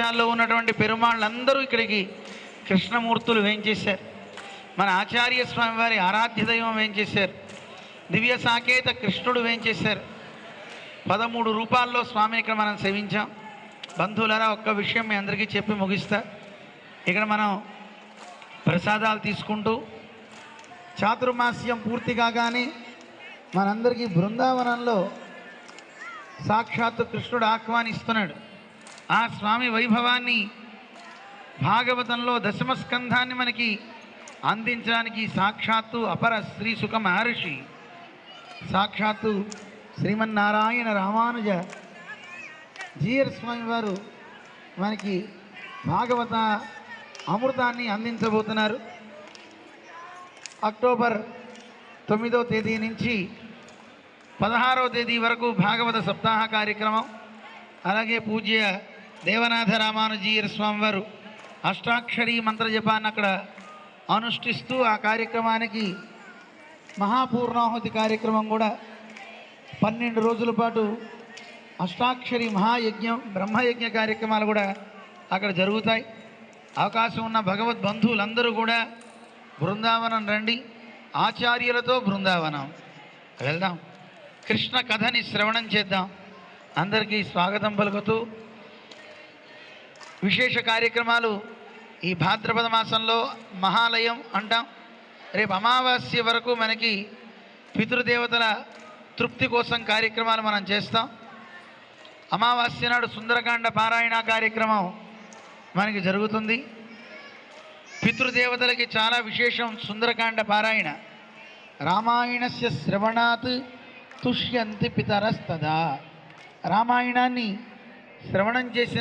ప్రపంచాల్లో ఉన్నటువంటి పెరుమాళ్ళందరూ ఇక్కడికి కృష్ణమూర్తులు వేయించేశారు మన ఆచార్య స్వామివారి ఆరాధ్య దైవం వేయించేశారు దివ్య సాకేత కృష్ణుడు వేయించేశారు పదమూడు రూపాల్లో స్వామి ఇక్కడ మనం సేవించాం. బంధువులరా ఒక్క విషయం మీ అందరికీ చెప్పి ముగిస్తా. ఇక్కడ మనం ప్రసాదాలు తీసుకుంటూ చాతుర్మాస్యం పూర్తి కాగానే మనందరికీ బృందావనంలో సాక్షాత్తు కృష్ణుడు ఆహ్వానిస్తున్నాడు. ఆ స్వామి వైభవాన్ని భాగవతంలో దశమ స్కంధాన్ని మనకి అందించడానికి సాక్షాత్తు అపర శ్రీ సుఖ మహర్షి సాక్షాత్తు శ్రీమన్నారాయణ రామానుజ జీయర్ స్వామి వారు మనకి భాగవత అమృతాన్ని అందించబోతున్నారు. అక్టోబర్ తొమ్మిదో తేదీ నుంచి పదహారో తేదీ వరకు భాగవత సప్తాహ కార్యక్రమం అలాగే పూజ్య దేవనాథ రామానుజీయర్ స్వామి వారు మంత్ర మంత్రజపాన్ని అక్కడ అనుష్ఠిస్తూ ఆ కార్యక్రమానికి మహాపూర్ణాహుతి కార్యక్రమం కూడా పన్నెండు రోజుల పాటు అష్టాక్షరి మహాయజ్ఞం బ్రహ్మయజ్ఞ కార్యక్రమాలు కూడా అక్కడ జరుగుతాయి. అవకాశం ఉన్న భగవద్ బంధువులందరూ కూడా బృందావనం రండి. ఆచార్యులతో బృందావనం. వెళ్దాం. కృష్ణ కథని శ్రవణం చేద్దాం. అందరికీ స్వాగతం పలుకుతూ విశేష కార్యక్రమాలు ఈ భాద్రపద మాసంలో మహాలయం అంటాం. రేపు అమావాస్య వరకు మనకి పితృదేవతల తృప్తి కోసం కార్యక్రమాలు మనం చేస్తాం. అమావాస్య నాడు సుందరకాండ పారాయణ కార్యక్రమం మనకి జరుగుతుంది. పితృదేవతలకి చాలా విశేషం సుందరకాండ పారాయణ. రామాయణస్య శ్రవణాత్ తుష్యంతి పితరస్తదా. రామాయణాన్ని శ్రవణం చేసిన